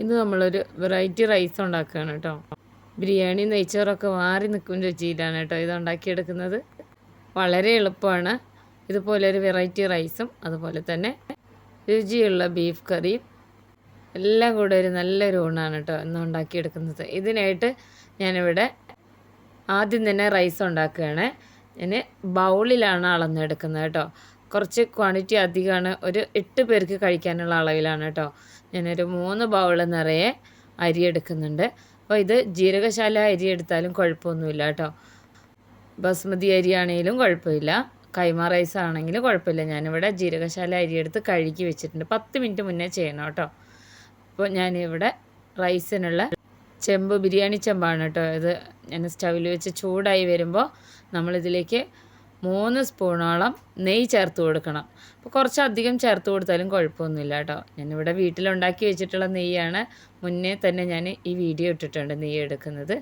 ഇന്ന് നമ്മളൊരു variety rice ഉണ്ടാക്കുകയാണ് കേട്ടോ. ബിരിയാണി നെയ്ച്ചോറൊക്കെ മാറി നിൽക്കും രുചിയിലാണ് കേട്ടോ ഇത് ഉണ്ടാക്കിയെടുക്കുന്നത്. വളരെ എളുപ്പമാണ്. ഇതുപോലെ ഒരു വെറൈറ്റി റൈസും അതുപോലെ തന്നെ രുചിയുള്ള ബീഫ് കറിയും എല്ലാം കൂടെ ഒരു നല്ലൊരു ഊണാണ് കേട്ടോ ഇന്ന് ഉണ്ടാക്കിയെടുക്കുന്നത്. ഇതിനായിട്ട് ഞാനിവിടെ ആദ്യം തന്നെ റൈസ് ഉണ്ടാക്കുകയാണ്. ഞാൻ ബൗളിലാണ് അളന്നെടുക്കുന്നത് കേട്ടോ. കുറച്ച് ക്വാണ്ടിറ്റി അധികമാണ്. ഒരു എട്ട് പേർക്ക് കഴിക്കാനുള്ള അളവിലാണ് കേട്ടോ. ഞാനൊരു മൂന്ന് ബൗൾ നിറയെ അരി എടുക്കുന്നുണ്ട്. അപ്പോൾ ഇത് ജീരകശാല അരി എടുത്താലും കുഴപ്പമൊന്നുമില്ല കേട്ടോ. ബസ്മതി അരി ആണെങ്കിലും കുഴപ്പമില്ല. കൈമ റൈസ് ആണെങ്കിലും കുഴപ്പമില്ല. ഞാനിവിടെ ജീരകശാല അരി എടുത്ത് കഴുകി വെച്ചിട്ടുണ്ട്. പത്ത് മിനിറ്റ് മുന്നേ ചെയ്യണം കേട്ടോ. അപ്പോൾ ഞാനിവിടെ റൈസിനുള്ള ചെമ്പ് ബിരിയാണി ചെമ്പാണ് കേട്ടോ. ഇത് ഞാൻ സ്റ്റൗവിൽ വെച്ച് ചൂടായി വരുമ്പോൾ നമ്മളിതിലേക്ക് മൂന്ന് സ്പൂണോളം നെയ്യ് ചേർത്ത് കൊടുക്കണം. അപ്പോൾ കുറച്ചധികം ചേർത്ത് കൊടുത്താലും കുഴപ്പമൊന്നുമില്ല കേട്ടോ. ഞാനിവിടെ വീട്ടിലുണ്ടാക്കി വെച്ചിട്ടുള്ള നെയ്യാണ്. മുന്നേ തന്നെ ഞാൻ ഈ വീഡിയോ ഇട്ടിട്ടുണ്ട് നെയ്യ് എടുക്കുന്നത്.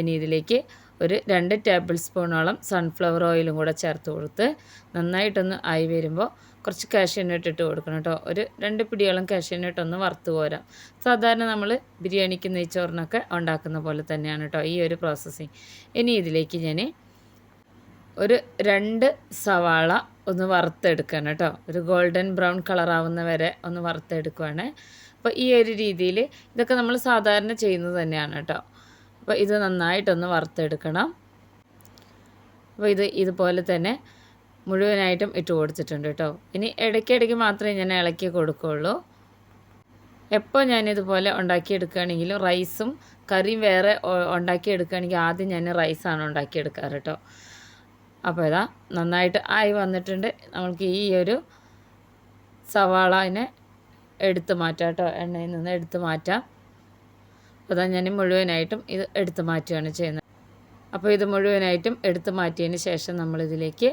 ഇനി ഇതിലേക്ക് ഒരു രണ്ട് ടേബിൾ സ്പൂണോളം സൺഫ്ലവർ ഓയിലും കൂടെ ചേർത്ത് കൊടുത്ത് നന്നായിട്ടൊന്ന് ആയി വരുമ്പോൾ കുറച്ച് കാഷ്യനട്ട് ഇട്ട് കൊടുക്കണം കേട്ടോ. ഒരു രണ്ട് പിടിയോളം കാഷ്യനട്ട് ഒന്ന് വറുത്ത് പോരാം. സാധാരണ നമ്മൾ ബിരിയാണിക്ക് നെയ്ച്ചോറിനൊക്കെ ഉണ്ടാക്കുന്ന പോലെ തന്നെയാണ് കേട്ടോ ഈ ഒരു പ്രോസസ്സിങ് ഇനി ഇതിലേക്ക് ഞാൻ ഒരു രണ്ട് സവാള ഒന്ന് വറുത്തെടുക്കണം കേട്ടോ. ഒരു ഗോൾഡൻ ബ്രൗൺ കളറാവുന്ന വരെ ഒന്ന് വറുത്തെടുക്കുകയാണ് അപ്പോൾ ഈ ഒരു രീതിയിൽ ഇതൊക്കെ നമ്മൾ സാധാരണ ചെയ്യുന്നത് തന്നെയാണ് കേട്ടോ. അപ്പോൾ ഇത് നന്നായിട്ടൊന്ന് വറുത്തെടുക്കണം. അപ്പോൾ ഇത് ഇതുപോലെ തന്നെ മുഴുവനായിട്ടും ഇട്ട് കൊടുത്തിട്ടുണ്ട് കേട്ടോ. ഇനി ഇടയ്ക്കിടയ്ക്ക് മാത്രമേ ഞാൻ ഇളക്കി കൊടുക്കുകയുള്ളൂ എപ്പോൾ ഞാനിതുപോലെ ഉണ്ടാക്കിയെടുക്കുകയാണെങ്കിലും റൈസും കറിയും വേറെ ഉണ്ടാക്കിയെടുക്കുകയാണെങ്കിൽ ആദ്യം ഞാൻ റൈസാണ് ഉണ്ടാക്കിയെടുക്കാറ് കേട്ടോ. അപ്പോൾ ഇതാ നന്നായിട്ട് ആയി വന്നിട്ടുണ്ട്. നമുക്ക് ഈ ഒരു സവാള അതിനെ എടുത്ത് മാറ്റാം കേട്ടോ. എണ്ണയിൽ നിന്ന് എടുത്ത് മാറ്റാം. അപ്പോൾ അതാ ഞാൻ മുഴുവനായിട്ടും ഇത് എടുത്ത് മാറ്റുകയാണ് ചെയ്യുന്നത്. അപ്പോൾ ഇത് മുഴുവനായിട്ടും എടുത്ത് മാറ്റിയതിന് ശേഷം നമ്മളിതിലേക്ക്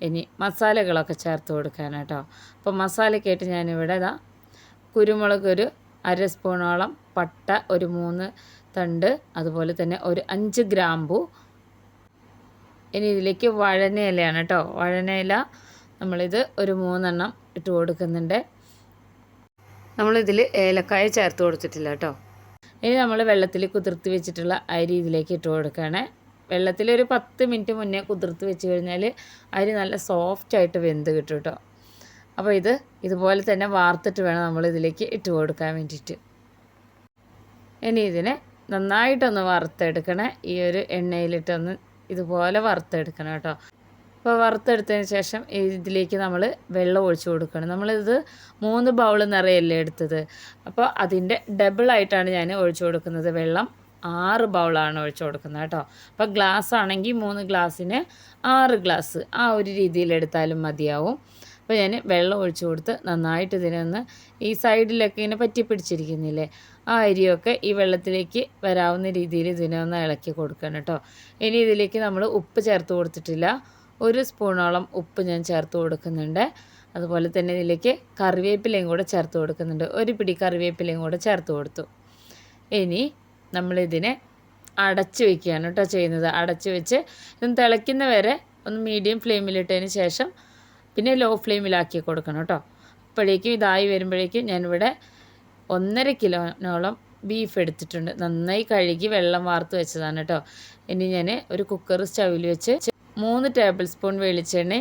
ഇനി മസാലകളൊക്കെ ചേർത്ത് കൊടുക്കാനാട്ടോ അപ്പോൾ മസാലയ്ക്കായിട്ട് ഞാനിവിടെ ഇതാ കുരുമുളക് ഒരു അര സ്പൂണോളം പട്ട ഒരു മൂന്ന് തണ്ട് അതുപോലെ തന്നെ ഒരു അഞ്ച് ഗ്രാമ്പു ഇനി ഇതിലേക്ക് വഴനയിലയാണ് കേട്ടോ. വഴനയില നമ്മളിത് ഒരു മൂന്നെണ്ണം ഇട്ട് കൊടുക്കുന്നുണ്ട്. നമ്മളിതിൽ ഏലക്കായ ചേർത്ത് കൊടുത്തിട്ടില്ല കേട്ടോ. ഇനി നമ്മൾ വെള്ളത്തിൽ കുതിർത്ത് വെച്ചിട്ടുള്ള അരി ഇതിലേക്ക് ഇട്ട് കൊടുക്കുകയാണ്. വെള്ളത്തിൽ ഒരു പത്ത് മിനിറ്റ് മുന്നേ കുതിർത്ത് വെച്ച് കഴിഞ്ഞാൽ അരി നല്ല സോഫ്റ്റ് ആയിട്ട് വെന്ത് കിട്ടും കേട്ടോ. അപ്പോൾ ഇത് ഇതുപോലെ തന്നെ വാർത്തിട്ട് വേണം നമ്മൾ ഇതിലേക്ക് ഇട്ട് കൊടുക്കാൻ വേണ്ടിയിട്ട്. ഇനി ഇതിനെ നന്നായിട്ടൊന്ന് വറുത്തെടുക്കണേ. ഈ ഒരു എണ്ണയിലിട്ടൊന്ന് ഇതുപോലെ വറുത്തെടുക്കണം കേട്ടോ. അപ്പോൾ വറുത്തെടുത്തതിന് ശേഷം ഇതിലേക്ക് നമ്മൾ വെള്ളം ഒഴിച്ചു കൊടുക്കണം. നമ്മളിത് മൂന്ന് ബൗൾ നിറയല്ലേ എടുത്തത്? അപ്പോൾ അതിന്റെ ഡബിളായിട്ടാണ് ഞാൻ ഒഴിച്ചു കൊടുക്കുന്നത്. വെള്ളം ആറ് ബൗളാണ് ഒഴിച്ചു കൊടുക്കുന്നത് കേട്ടോ. അപ്പോൾ ഗ്ലാസ് ആണെങ്കിൽ മൂന്ന് ഗ്ലാസ്സിന് ആറ് ഗ്ലാസ് ആ ഒരു രീതിയിൽ എടുത്താലും മതിയാവും. അപ്പോൾ ഞാൻ വെള്ളം ഒഴിച്ചു കൊടുത്ത് നന്നായിട്ട് ഇതിനൊന്ന് ഈ സൈഡിലൊക്കെ ഇങ്ങനെ പറ്റി പിടിച്ചിരിക്കുന്നില്ലേ ആ അരിയൊക്കെ ഈ വെള്ളത്തിലേക്ക് വരാവുന്ന രീതിയിൽ ഇതിനെ ഒന്ന് ഇളക്കി കൊടുക്കണം കേട്ടോ. ഇനി ഇതിലേക്ക് നമ്മൾ ഉപ്പ് ചേർത്ത് കൊടുത്തിട്ടില്ല. ഒരു സ്പൂണോളം ഉപ്പ് ഞാൻ ചേർത്ത് കൊടുക്കുന്നുണ്ട്. അതുപോലെ തന്നെ ഇതിലേക്ക് കറിവേപ്പിലയും കൂടെ ചേർത്ത് കൊടുക്കുന്നുണ്ട്. ഒരു പിടി കറിവേപ്പിലയും കൂടെ ചേർത്ത് കൊടുത്തു. ഇനി നമ്മളിതിനെ അടച്ച് വയ്ക്കുകയാണ് കേട്ടോ ചെയ്യുന്നത്. അടച്ച് വെച്ച് ഇതൊന്ന് തിളയ്ക്കുന്ന വരെ ഒന്ന് മീഡിയം ഫ്ലെയിമിലിട്ടതിന് ശേഷം പിന്നെ ലോ ഫ്ലെയിമിലാക്കി കൊടുക്കണം കേട്ടോ. അപ്പോഴേക്കും ഇതായി വരുമ്പോഴേക്കും ഞാനിവിടെ ഒന്നര കിലോനോളം ബീഫ് എടുത്തിട്ടുണ്ട്. നന്നായി കഴുകി വെള്ളം വാർത്ത് വെച്ചതാണ് കേട്ടോ ഇനി ഞാൻ ഒരു കുക്കർ സ്റ്റൗവിൽ വെച്ച് മൂന്ന് ടേബിൾ സ്പൂൺ വെളിച്ചെണ്ണ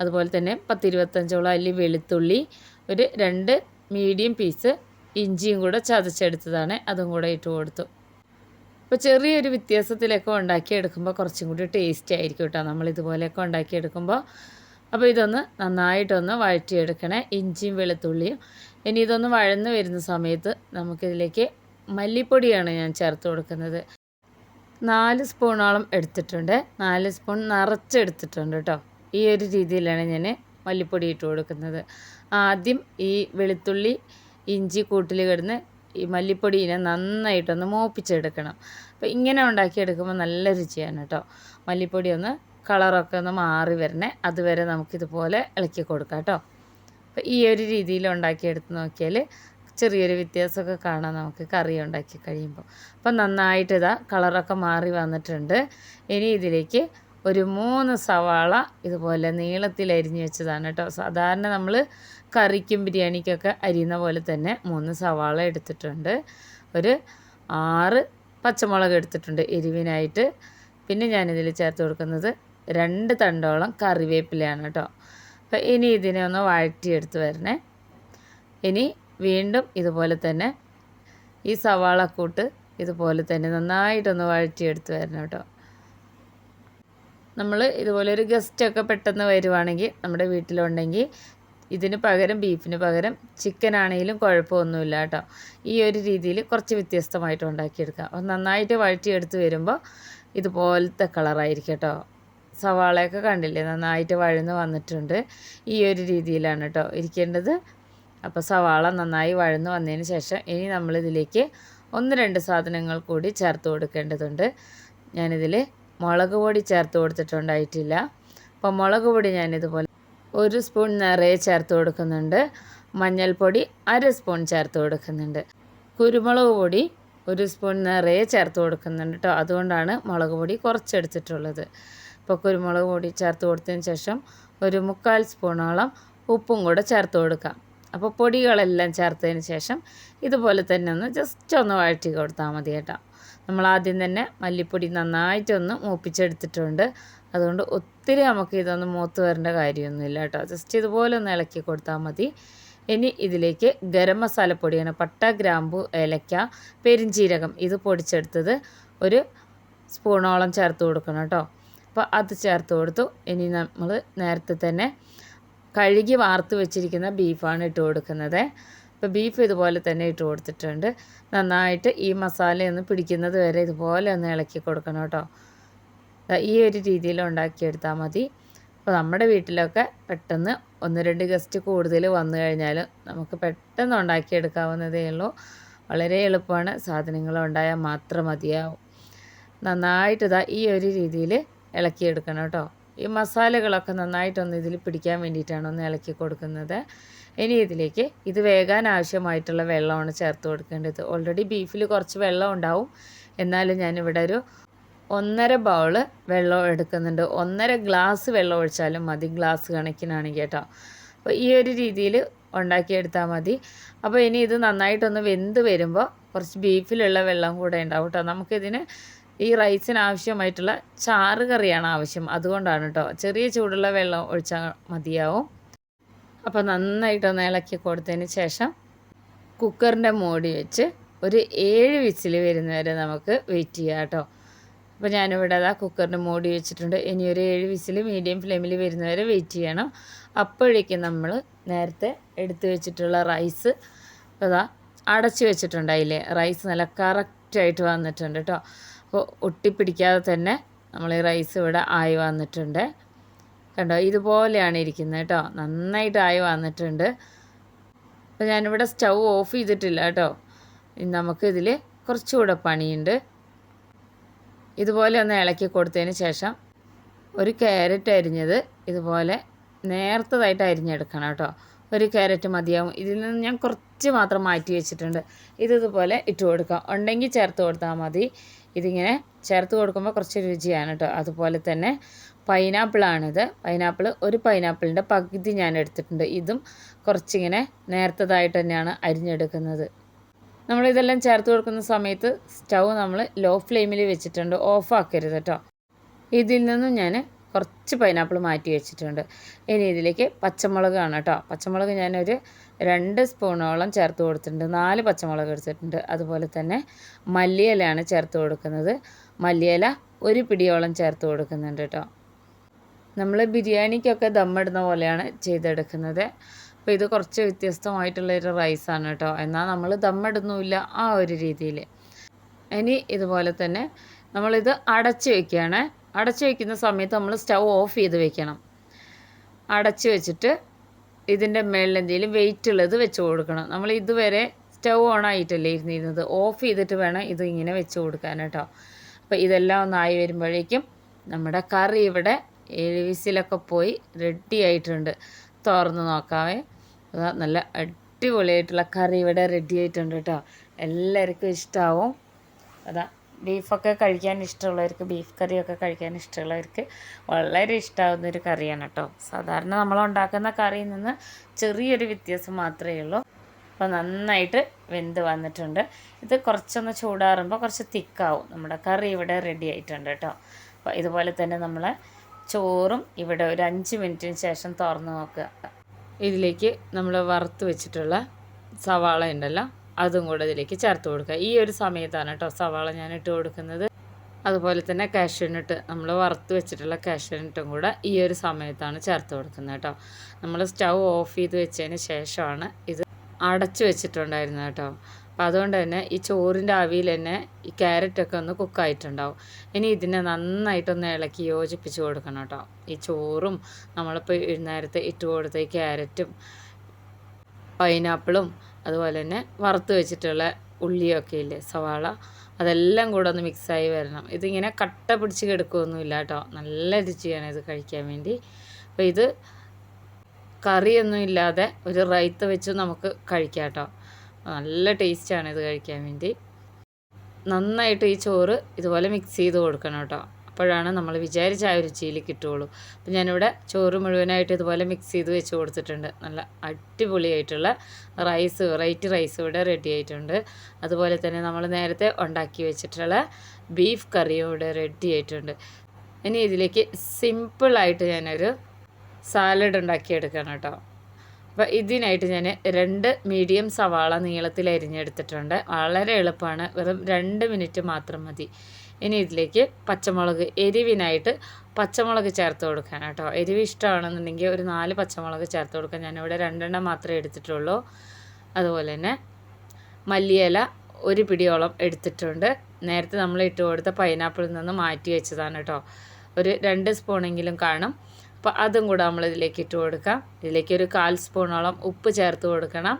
അതുപോലെ തന്നെ പത്തിരുപത്തഞ്ചോളം അല്ലി വെളുത്തുള്ളി ഒരു രണ്ട് മീഡിയം പീസ് ഇഞ്ചിയും കൂടെ ചതച്ചെടുത്തതാണ്. അതും കൂടെ ഇട്ട് കൊടുത്തു. അപ്പോൾ ചെറിയൊരു വ്യത്യാസത്തിലൊക്കെ ഉണ്ടാക്കിയെടുക്കുമ്പോൾ കുറച്ചും കൂടി ടേസ്റ്റി ആയിരിക്കും കേട്ടോ നമ്മൾ ഇതുപോലെയൊക്കെ ഉണ്ടാക്കിയെടുക്കുമ്പോൾ അപ്പോൾ ഇതൊന്ന് നന്നായിട്ടൊന്ന് വഴറ്റിയെടുക്കണേ. ഇഞ്ചിയും വെളുത്തുള്ളിയും ഇനി ഇതൊന്ന് വഴന്ന് വരുന്ന സമയത്ത് നമുക്കിതിലേക്ക് മല്ലിപ്പൊടിയാണ് ഞാൻ ചേർത്ത് കൊടുക്കുന്നത്. നാല് സ്പൂണോളം എടുത്തിട്ടുണ്ട്. നാല് സ്പൂൺ നിറച്ചെടുത്തിട്ടുണ്ട് കേട്ടോ. ഈ ഒരു രീതിയിലാണ് ഞാൻ മല്ലിപ്പൊടി ഇട്ട് കൊടുക്കുന്നത്. ആദ്യം ഈ വെളുത്തുള്ളി ഇഞ്ചി കൂട്ടിൽ കിടന്ന് ഈ മല്ലിപ്പൊടിനെ നന്നായിട്ടൊന്ന് മോപ്പിച്ചെടുക്കണം. അപ്പോൾ ഇങ്ങനെ ഉണ്ടാക്കിയെടുക്കുമ്പോൾ നല്ല രുചിയാണ് കേട്ടോ. മല്ലിപ്പൊടി ഒന്ന് കളറൊക്കെ ഒന്ന് മാറി വരണേ. അതുവരെ നമുക്കിതുപോലെ ഇളക്കി കൊടുക്കാം കേട്ടോ. അപ്പോൾ ഈ ഒരു രീതിയിൽ ഉണ്ടാക്കിയെടുത്ത് നോക്കിയാൽ ചെറിയൊരു വ്യത്യാസമൊക്കെ കാണാം നമുക്ക് കറി ഉണ്ടാക്കി കഴിയുമ്പോൾ അപ്പം നന്നായിട്ട് ഇതാ കളറൊക്കെ മാറി വന്നിട്ടുണ്ട്. ഇനി ഇതിലേക്ക് ഒരു മൂന്ന് സവാള ഇതുപോലെ നീളത്തിൽ അരിഞ്ഞു വെച്ചതാണ് കേട്ടോ. സാധാരണ നമ്മൾ കറിക്കും ബിരിയാണിക്കൊക്കെ അരിയുന്ന പോലെ തന്നെ മൂന്ന് സവാള എടുത്തിട്ടുണ്ട്. ഒരു ആറ് പച്ചമുളക് എടുത്തിട്ടുണ്ട് എരിവിനായിട്ട്. പിന്നെ ഞാനിതിൽ ചേർത്ത് കൊടുക്കുന്നത് രണ്ട് തണ്ടോളം കറിവേപ്പിലയാണ് കേട്ടോ. അപ്പോൾ ഇനി ഇതിനെ ഒന്ന് വഴറ്റിയെടുത്ത് വരണേ. ഇനി വീണ്ടും ഇതുപോലെ തന്നെ ഈ സവാള കൂട്ട് ഇതുപോലെ തന്നെ നന്നായിട്ടൊന്ന് വഴറ്റിയെടുത്ത് വരണം കേട്ടോ. നമ്മൾ ഇതുപോലെ ഒരു ഗസ്റ്റൊക്കെ പെട്ടെന്ന് വരുവാണെങ്കിൽ നമ്മുടെ വീട്ടിലുണ്ടെങ്കിൽ ഇതിന് പകരം ബീഫിന് പകരം ചിക്കൻ ആണെങ്കിലും കുഴപ്പമൊന്നുമില്ല കേട്ടോ. ഈ ഒരു രീതിയിൽ കുറച്ച് വ്യത്യസ്തമായിട്ട് ഉണ്ടാക്കിയെടുക്കാം. അപ്പം നന്നായിട്ട് വഴറ്റിയെടുത്ത് വരുമ്പോൾ ഇതുപോലത്തെ കളറായിരിക്കും കേട്ടോ. സവാളയൊക്കെ കണ്ടില്ലേ? നന്നായിട്ട് വഴന്ന് വന്നിട്ടുണ്ട്. ഈ ഒരു രീതിയിലാണ് കേട്ടോ ഇരിക്കേണ്ടത്. അപ്പോൾ സവാള നന്നായി വഴന്ന് വന്നതിന് ശേഷം ഇനി നമ്മളിതിലേക്ക് ഒന്ന് രണ്ട് സാധനങ്ങൾ കൂടി ചേർത്ത് കൊടുക്കേണ്ടതുണ്ട്. ഞാനിതിൽ മുളക് പൊടി ചേർത്ത് കൊടുത്തിട്ടുണ്ടായിട്ടില്ല. അപ്പോൾ മുളക് പൊടി ഞാനിതുപോലെ ഒരു സ്പൂൺ നിറയെ ചേർത്ത് കൊടുക്കുന്നുണ്ട്. മഞ്ഞൾപ്പൊടി അര സ്പൂൺ ചേർത്ത് കൊടുക്കുന്നുണ്ട്. കുരുമുളക് പൊടി ഒരു സ്പൂൺ നിറയെ ചേർത്ത് കൊടുക്കുന്നുണ്ട് കേട്ടോ അതുകൊണ്ടാണ് മുളക് പൊടി കുറച്ചെടുത്തിട്ടുള്ളത്. ഇപ്പോൾ കുരുമുളക് പൊടി ചേർത്ത് കൊടുത്തതിന് ശേഷം ഒരു മുക്കാൽ സ്പൂണോളം ഉപ്പും കൂടെ ചേർത്ത് കൊടുക്കാം അപ്പോൾ പൊടികളെല്ലാം ചേർത്തതിന് ശേഷം ഇതുപോലെ തന്നെ ഒന്ന് ജസ്റ്റ് ഒന്ന് വഴറ്റി കൊടുത്താൽ മതി കേട്ടോ. നമ്മൾ ആദ്യം തന്നെ മല്ലിപ്പൊടി നന്നായിട്ടൊന്ന് മൂപ്പിച്ചെടുത്തിട്ടുണ്ട്. അതുകൊണ്ട് ഒത്തിരി നമുക്ക് ഇതൊന്ന് മൂത്ത് വരേണ്ട കാര്യമൊന്നുമില്ല കേട്ടോ. ജസ്റ്റ് ഇതുപോലെ ഒന്ന് ഇളക്കി കൊടുത്താൽ മതി. ഇനി ഇതിലേക്ക് ഗരം മസാലപ്പൊടിയാണ് പട്ട ഗ്രാമ്പു ഏലക്ക പെരിഞ്ചീരകം ഇത് പൊടിച്ചെടുത്തത് ഒരു സ്പൂണോളം ചേർത്ത് കൊടുക്കണം കേട്ടോ. അപ്പോൾ അത് ചേർത്ത് കൊടുത്തു. ഇനി നമ്മൾ നേരത്തെ തന്നെ കഴുകി വാർത്ത് വെച്ചിരിക്കുന്ന ബീഫാണ് ഇട്ട് കൊടുക്കുന്നത്. അപ്പോൾ ബീഫ് ഇതുപോലെ തന്നെ ഇട്ട് കൊടുത്തിട്ടുണ്ട്. നന്നായിട്ട് ഈ മസാലയൊന്ന് പിടിക്കുന്നത് വരെ ഇതുപോലെ ഒന്ന് ഇളക്കി കൊടുക്കണം കേട്ടോ. ഈ ഒരു രീതിയിൽ ഉണ്ടാക്കിയെടുത്താൽ മതി. അപ്പോൾ നമ്മുടെ വീട്ടിലൊക്കെ പെട്ടെന്ന് ഒന്ന് രണ്ട് ഗസ്റ്റ് കൂടുതൽ വന്നു കഴിഞ്ഞാൽ നമുക്ക് പെട്ടെന്ന് ഉണ്ടാക്കിയെടുക്കാവുന്നതേ ഉള്ളൂ. വളരെ എളുപ്പമാണ് സാധനങ്ങൾ ഉണ്ടായാൽ മാത്രം മതിയാവും. നന്നായിട്ട് ഇതാ ഈ ഒരു രീതിയിൽ ഇളക്കിയെടുക്കണം കേട്ടോ. ഈ മസാലകളൊക്കെ നന്നായിട്ടൊന്ന് ഇതിൽ പിടിക്കാൻ വേണ്ടിയിട്ടാണ് ഒന്ന് ഇളക്കി കൊടുക്കുന്നത്. ഇനി ഇതിലേക്ക് ഇത് വേകാൻ ആവശ്യമായിട്ടുള്ള വെള്ളമാണ് ചേർത്ത് കൊടുക്കേണ്ടത്. ഓൾറെഡി ബീഫിൽ കുറച്ച് വെള്ളം ഉണ്ടാവും. എന്നാലും ഞാനിവിടെ ഒരു ഒന്നര ബൗൾ വെള്ളം എടുക്കുന്നുണ്ട്. ഒന്നര ഗ്ലാസ് വെള്ളം ഒഴിച്ചാലും മതി ഗ്ലാസ് കണക്കിനാണ് കേട്ടോ. അപ്പോൾ ഈ ഒരു രീതിയിൽ ഉണ്ടാക്കിയെടുത്താൽ മതി. അപ്പോൾ ഇനി ഇത് നന്നായിട്ടൊന്ന് വെന്ത് വരുമ്പോൾ കുറച്ച് ബീഫിലുള്ള വെള്ളം കൂടെ ഉണ്ടാവും കേട്ടോ. നമുക്കിതിന് ഈ റൈസിന് ആവശ്യമായിട്ടുള്ള ചാറ് കറിയാണ് ആവശ്യം. അതുകൊണ്ടാണ് കേട്ടോ ചെറിയ ചൂടുള്ള വെള്ളം ഒഴിച്ചാൽ മതിയാവും. അപ്പോൾ നന്നായിട്ടൊന്ന് ഇളക്കി കൊടുത്തതിന് ശേഷം കുക്കറിന്റെ മൂടി വെച്ച് ഒരു ഏഴ് വിസിൽ വരുന്നവരെ നമുക്ക് വെയിറ്റ് ചെയ്യാം കേട്ടോ അപ്പോൾ ഞാനിവിടെ അതാ കുക്കറിന്റെ മൂടി വെച്ചിട്ടുണ്ട്. ഇനി ഒരു ഏഴ് വിസിൽ മീഡിയം ഫ്ലെയിമിൽ വരുന്നവരെ വെയിറ്റ് ചെയ്യണം. അപ്പോഴേക്കും നമ്മൾ നേരത്തെ എടുത്തു വെച്ചിട്ടുള്ള റൈസ് അതാ അടച്ചു വെച്ചിട്ടുണ്ടായില്ലേ റൈസ് നല്ല കറക്റ്റായിട്ട് വന്നിട്ടുണ്ട് കേട്ടോ അപ്പോൾ ഒട്ടിപ്പിടിക്കാതെ തന്നെ നമ്മൾ ഈ റൈസ് ഇവിടെ ആയി വന്നിട്ടുണ്ട്. കണ്ടോ? ഇതുപോലെയാണ് ഇരിക്കുന്നത് കേട്ടോ. നന്നായിട്ട് ആയി വന്നിട്ടുണ്ട്. അപ്പോൾ ഞാനിവിടെ സ്റ്റൗ ഓഫ് ചെയ്തിട്ടില്ല കേട്ടോ. നമുക്കിതിൽ കുറച്ചുകൂടെ പണിയുണ്ട്. ഇതുപോലെ ഒന്ന് ഇളക്കി കൊടുത്തതിന് ശേഷം ഒരു ക്യാരറ്റ് അരിഞ്ഞത് ഇതുപോലെ നേർത്തതായിട്ട് അരിഞ്ഞെടുക്കണം കേട്ടോ. ഒരു ക്യാരറ്റ് മതിയാവും. ഇതിൽ നിന്ന് ഞാൻ കുറച്ച് മാത്രം മാറ്റി വെച്ചിട്ടുണ്ട്. ഇത് ഇതുപോലെ ഇട്ട് കൊടുക്കാം. ഉണ്ടെങ്കിൽ ചേർത്ത് കൊടുത്താൽ മതി. ഇതിങ്ങനെ ചേർത്ത് കൊടുക്കുമ്പോൾ കുറച്ച് രുചിയാണ് കേട്ടോ അതുപോലെ തന്നെ പൈനാപ്പിളാണിത് പൈനാപ്പിൾ ഒരു പൈനാപ്പിളിന്റെ പകുതി ഞാൻ എടുത്തിട്ടുണ്ട്. ഇതും കുറച്ചിങ്ങനെ നേർത്തതായിട്ട് തന്നെയാണ് അരിഞ്ഞെടുക്കുന്നത്. നമ്മളിതെല്ലാം ചേർത്ത് കൊടുക്കുന്ന സമയത്ത് സ്റ്റൗ നമ്മൾ ലോ ഫ്ലെയിമിൽ വെച്ചിട്ടുണ്ട്. ഓഫ് ആക്കരുത് കേട്ടോ ഇതിൽ നിന്നും ഞാൻ കുറച്ച് പൈനാപ്പിൾ മാറ്റി വെച്ചിട്ടുണ്ട്. ഇനി ഇതിലേക്ക് പച്ചമുളകാണ് കേട്ടോ. പച്ചമുളക് ഞാനൊരു രണ്ട് സ്പൂണോളം ചേർത്ത് കൊടുത്തിട്ടുണ്ട്. നാല് പച്ചമുളക് എടുത്തിട്ടുണ്ട്. അതുപോലെ തന്നെ മല്ലിയിലയാണ് ചേർത്ത് കൊടുക്കുന്നത്. മല്ലിയില ഒരു പിടിയോളം ചേർത്ത് കൊടുക്കുന്നുണ്ട് കേട്ടോ. നമ്മൾ ബിരിയാണിക്കൊക്കെ ദമ്മിടുന്ന പോലെയാണ് ചെയ്തെടുക്കുന്നത്. അപ്പോൾ ഇത് കുറച്ച് വ്യത്യസ്തമായിട്ടുള്ളൊരു റൈസാണ് കേട്ടോ. എന്നാൽ നമ്മൾ ദമ്മിടുന്നുമില്ല ആ ഒരു രീതിയിൽ. ഇനി ഇതുപോലെ തന്നെ നമ്മളിത് അടച്ച് വയ്ക്കുകയാണ് അടച്ച് വയ്ക്കുന്ന സമയത്ത് നമ്മൾ സ്റ്റൗ ഓഫ് ചെയ്ത് വെക്കണം. അടച്ച് വെച്ചിട്ട് ഇതിന്റെ മേളിൽ എന്തെങ്കിലും വെയിറ്റ് ഉള്ളത് വെച്ച് കൊടുക്കണം. നമ്മൾ ഇതുവരെ സ്റ്റൗ ഓൺ ആയിട്ടല്ലേ ഇരുന്നിരുന്നത്. ഓഫ് ചെയ്തിട്ട് വേണം ഇത് ഇങ്ങനെ വെച്ച് കൊടുക്കാൻ കേട്ടോ. അപ്പോൾ ഇതെല്ലാം ഒന്നായി വരുമ്പോഴേക്കും നമ്മുടെ കറി ഇവിടെ ഏഴ് വിസിലൊക്കെ പോയി റെഡി ആയിട്ടുണ്ട്. തുറന്ന് നോക്കാവേ. നല്ല അടിപൊളിയായിട്ടുള്ള കറി ഇവിടെ റെഡി ആയിട്ടുണ്ട് കേട്ടോ. എല്ലാവർക്കും ഇഷ്ടമാവും അതാ. ബീഫൊക്കെ കഴിക്കാൻ ഇഷ്ടമുള്ളവർക്ക് ബീഫ് കറിയൊക്കെ കഴിക്കാൻ ഇഷ്ടമുള്ളവർക്ക് വളരെ ഇഷ്ടമാവുന്ന ഒരു കറിയാണ് കേട്ടോ സാധാരണ നമ്മൾ ഉണ്ടാക്കുന്ന കറിയിൽ നിന്ന് ചെറിയൊരു വ്യത്യാസം മാത്രമേ ഉള്ളൂ. അപ്പോൾ നന്നായിട്ട് വെന്ത് വന്നിട്ടുണ്ട്. ഇത് കുറച്ചൊന്ന് ചൂടാറുമ്പോൾ കുറച്ച് തിക്കാവും. നമ്മുടെ കറി ഇവിടെ റെഡി ആയിട്ടുണ്ട് കേട്ടോ അപ്പോൾ ഇതുപോലെ തന്നെ നമ്മൾ ചോറും ഇവിടെ ഒരു അഞ്ച് മിനിറ്റിന് ശേഷം തുറന്ന് നോക്കുക. ഇതിലേക്ക് നമ്മൾ വറുത്ത് വെച്ചിട്ടുള്ള സവാള ഉണ്ടല്ലോ അതും കൂടെ ഇതിലേക്ക് ചേർത്ത് കൊടുക്കുക. ഈ ഒരു സമയത്താണ് കേട്ടോ സവാള ഞാൻ ഇട്ട് കൊടുക്കുന്നത്. അതുപോലെ തന്നെ കാഷ്യനിട്ട് നമ്മൾ വറുത്ത് വെച്ചിട്ടുള്ള കാഷ്യനിട്ടും കൂടെ ഈ ഒരു സമയത്താണ് ചേർത്ത് കൊടുക്കുന്നത് കേട്ടോ നമ്മൾ സ്റ്റൗ ഓഫ് ചെയ്ത് വെച്ചതിന് ശേഷമാണ് ഇത് അടച്ചു വെച്ചിട്ടുണ്ടായിരുന്നത് കേട്ടോ അപ്പോൾ അതുകൊണ്ട് തന്നെ ഈ ചോറിന്റെ ആവിയിൽ തന്നെ ഈ ക്യാരറ്റൊക്കെ ഒന്ന് കുക്കായിട്ടുണ്ടാവും ഇനി ഇതിനെ നന്നായിട്ടൊന്ന് ഇളക്കി യോജിപ്പിച്ച് കൊടുക്കണം കേട്ടോ ഈ ചോറും നമ്മളിപ്പോൾ നേരത്തെ ഇട്ട് കൊടുത്ത ഈ ക്യാരറ്റും പൈനാപ്പിളും അതുപോലെ തന്നെ വറുത്ത് വെച്ചിട്ടുള്ള ഉള്ളിയൊക്കെ ഇല്ലേ സവാള അതെല്ലാം കൂടെ ഒന്ന് മിക്സായി വരണം. ഇതിങ്ങനെ കട്ട പിടിച്ച് കിടക്കുകയൊന്നുമില്ല കേട്ടോ. നല്ല രുചിയാണ് ഇത് കഴിക്കാൻ വേണ്ടി. അപ്പോൾ ഇത് കറിയൊന്നും ഇല്ലാതെ ഒരു റൈത്ത വെച്ച് നമുക്ക് കഴിക്കാം കേട്ടോ. നല്ല ടേസ്റ്റാണ് ഇത് കഴിക്കാൻ വേണ്ടി. നന്നായിട്ട് ഈ ചോറ് ഇതുപോലെ മിക്സ് ചെയ്ത് കൊടുക്കണം കേട്ടോ. അപ്പോഴാണ് നമ്മൾ വിചാരിച്ച ആ ഒരു ചീലി കിട്ടുകയുള്ളൂ. അപ്പം ഞാനിവിടെ ചോറ് മുഴുവനായിട്ട് ഇതുപോലെ മിക്സ് ചെയ്ത് വെച്ച് കൊടുത്തിട്ടുണ്ട്. നല്ല അടിപൊളിയായിട്ടുള്ള റൈസ് വെറൈറ്റി റൈസ് ഇവിടെ റെഡി ആയിട്ടുണ്ട്. അതുപോലെ തന്നെ നമ്മൾ നേരത്തെ ഉണ്ടാക്കി വെച്ചിട്ടുള്ള ബീഫ് കറിയും ഇവിടെ റെഡി ആയിട്ടുണ്ട്. ഇനി ഇതിലേക്ക് സിമ്പിളായിട്ട് ഞാനൊരു സാലഡ് ഉണ്ടാക്കിയെടുക്കണം കേട്ടോ. അപ്പോൾ ഇതിനായിട്ട് ഞാൻ രണ്ട് മീഡിയം സവാള നീളത്തിൽ അരിഞ്ഞെടുത്തിട്ടുണ്ട്. വളരെ എളുപ്പമാണ്. വെറും രണ്ട് മിനിറ്റ് മാത്രം മതി. ഇനി ഇതിലേക്ക് പച്ചമുളക് എരിവിനായിട്ട് പച്ചമുളക് ചേർത്ത് കൊടുക്കാൻ കേട്ടോ. എരിവ് ഇഷ്ടമാണെന്നുണ്ടെങ്കിൽ ഒരു നാല് പച്ചമുളക് ചേർത്ത് കൊടുക്കാൻ ഞാനിവിടെ രണ്ടെണ്ണം മാത്രമേ എടുത്തിട്ടുള്ളൂ. അതുപോലെ തന്നെ മല്ലിയില ഒരു പിടിയോളം എടുത്തിട്ടുണ്ട്. നേരത്തെ നമ്മൾ ഇട്ട് കൊടുത്ത പൈനാപ്പിളിൽ നിന്ന് മാറ്റി വെച്ചതാണ് കേട്ടോ. ഒരു രണ്ട് സ്പൂണെങ്കിലും കാണും. അപ്പോൾ അതും കൂടെ നമ്മൾ ഇതിലേക്ക് ഇട്ട് കൊടുക്കാം. ഇതിലേക്ക് ഒരു കാൽ സ്പൂണോളം ഉപ്പ് ചേർത്ത് കൊടുക്കണം.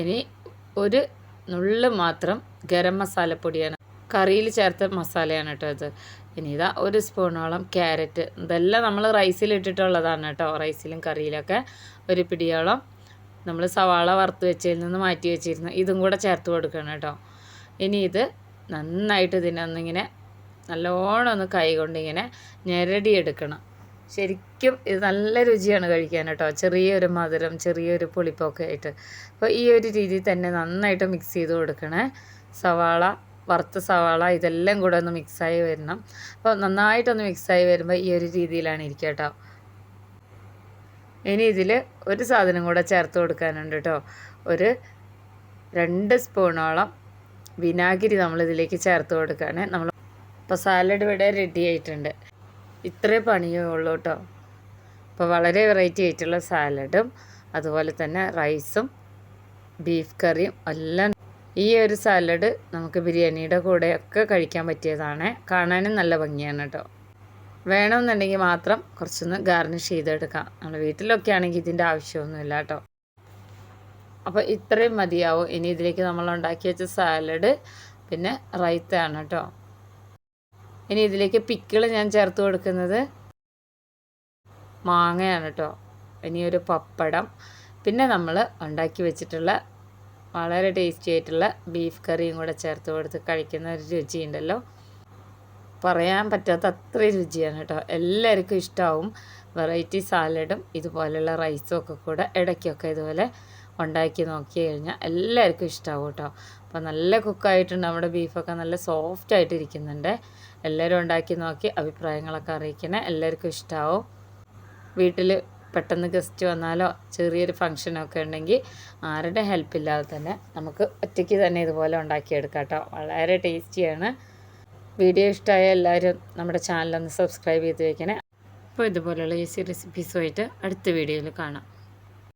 ഇനി ഒരു നുള്ളു മാത്രം ഗരം മസാലപ്പൊടിയാണ്. കറിയിൽ ചേർത്ത മസാലയാണ് കേട്ടോ ഇത്. ഇനി ഇതാ ഒരു സ്പൂണോളം ക്യാരറ്റ്. ഇതെല്ലാം നമ്മൾ റൈസിൽ ഇട്ടിട്ടുള്ളതാണ് കേട്ടോ. റൈസിലും കറിയിലൊക്കെ ഒരു പിടിയോളം നമ്മൾ സവാള വറുത്ത് വെച്ചതിൽ നിന്ന് മാറ്റി വെച്ചിരുന്നു ഇതും കൂടെ ചേർത്ത് കൊടുക്കണം കേട്ടോ. ഇനി ഇത് നന്നായിട്ട് ഇതിനൊന്നിങ്ങനെ നല്ലോണം ഒന്ന് കൈ കൊണ്ടിങ്ങനെ ഞെരടിയെടുക്കണം. ശരിക്കും ഇത് നല്ല രുചിയാണ് കഴിക്കാൻ കേട്ടോ. ചെറിയൊരു മധുരം ചെറിയൊരു പുളിപ്പൊക്കെ ആയിട്ട്. അപ്പോൾ ഈ ഒരു രീതിയിൽ തന്നെ നന്നായിട്ട് മിക്സ് ചെയ്ത് കൊടുക്കണേ. സവാള വറുത്ത സവാള ഇതെല്ലാം കൂടെ ഒന്ന് മിക്സായി വരണം. അപ്പോൾ നന്നായിട്ടൊന്ന് മിക്സായി വരുമ്പോൾ ഈ ഒരു രീതിയിലാണ് ഇരിക്കുക കേട്ടോ. ഇനി ഇതിൽ ഒരു സാധനം കൂടെ ചേർത്ത് കൊടുക്കാനുണ്ട് കേട്ടോ. ഒരു രണ്ട് സ്പൂണോളം വിനാഗിരി നമ്മൾ ഇതിലേക്ക് ചേർത്ത് കൊടുക്കുകയാണ്. നമ്മൾ അപ്പോൾ സാലഡ് ഇവിടെ റെഡി ആയിട്ടുണ്ട്. ഇത്രേ പണിയേ ഉള്ളൂ കേട്ടോ. അപ്പോൾ വളരെ വെറൈറ്റി ആയിട്ടുള്ള സാലഡും അതുപോലെ തന്നെ റൈസും ബീഫ് കറിയും എല്ലാം. ഈ ഒരു സാലഡ് നമുക്ക് ബിരിയാണിയുടെ കൂടെയൊക്കെ കഴിക്കാൻ പറ്റിയതാണ്. കാണാനും നല്ല ഭംഗിയാണ് കേട്ടോ. വേണമെന്നുണ്ടെങ്കിൽ മാത്രം കുറച്ചൊന്ന് ഗാർണിഷ് ചെയ്തെടുക്കാം. നമ്മുടെ വീട്ടിലൊക്കെ ആണെങ്കിൽ ഇതിന്റെ ആവശ്യമൊന്നുമില്ല കേട്ടോ. അപ്പോൾ ഇത്രയും മതിയാവും. ഇനി ഇതിലേക്ക് നമ്മൾ ഉണ്ടാക്കി വെച്ച സാലഡ് പിന്നെ റൈത്താണ് കേട്ടോ. ഇനി ഇതിലേക്ക് പിക്കിൾ ഞാൻ ചേർത്ത് കൊടുക്കുന്നത് മാങ്ങയാണ് കേട്ടോ ഇനി ഒരു പപ്പടം. പിന്നെ നമ്മൾ ഉണ്ടാക്കി വെച്ചിട്ടുള്ള വളരെ ടേസ്റ്റി ആയിട്ടുള്ള ബീഫ് കറിയും കൂടെ ചേർത്ത് കൊടുത്ത് കഴിക്കുന്ന ഒരു രുചിയുണ്ടല്ലോ. പറയാൻ പറ്റാത്ത അത്രയും രുചിയാണ് കേട്ടോ എല്ലാവർക്കും ഇഷ്ടമാവും വെറൈറ്റി സാലഡും ഇതുപോലെയുള്ള റൈസും ഒക്കെ കൂടെ ഇടയ്ക്കൊക്കെ ഇതുപോലെ ഉണ്ടാക്കി നോക്കി കഴിഞ്ഞാൽ എല്ലാവർക്കും ഇഷ്ടമാവും കേട്ടോ. അപ്പോൾ നല്ല കുക്കായിട്ടുണ്ട് നമ്മുടെ ബീഫൊക്കെ നല്ല സോഫ്റ്റ് ആയിട്ട് ഇരിക്കുന്നുണ്ട്. എല്ലാവരും ഉണ്ടാക്കി നോക്കി അഭിപ്രായങ്ങളൊക്കെ അറിയിക്കണേ. എല്ലാവർക്കും ഇഷ്ടമാവും വീട്ടിൽ പെട്ടെന്ന് ഗസ്റ്റ് വന്നാലോ ചെറിയൊരു ഫങ്ഷനൊക്കെ ഉണ്ടെങ്കിൽ ആരുടെ ഹെൽപ്പ് ഇല്ലാതെ തന്നെ നമുക്ക് ഒറ്റയ്ക്ക് തന്നെ ഇതുപോലെ ഉണ്ടാക്കിയെടുക്കാം കേട്ടോ. വളരെ ടേസ്റ്റിയാണ് വീഡിയോ ഇഷ്ടമായ എല്ലാവരും നമ്മുടെ ചാനലൊന്ന് സബ്സ്ക്രൈബ് ചെയ്ത് വയ്ക്കണേ അപ്പോൾ ഇതുപോലെയുള്ള ഈസി റെസിപ്പീസുമായിട്ട് അടുത്ത വീഡിയോയിൽ കാണാം.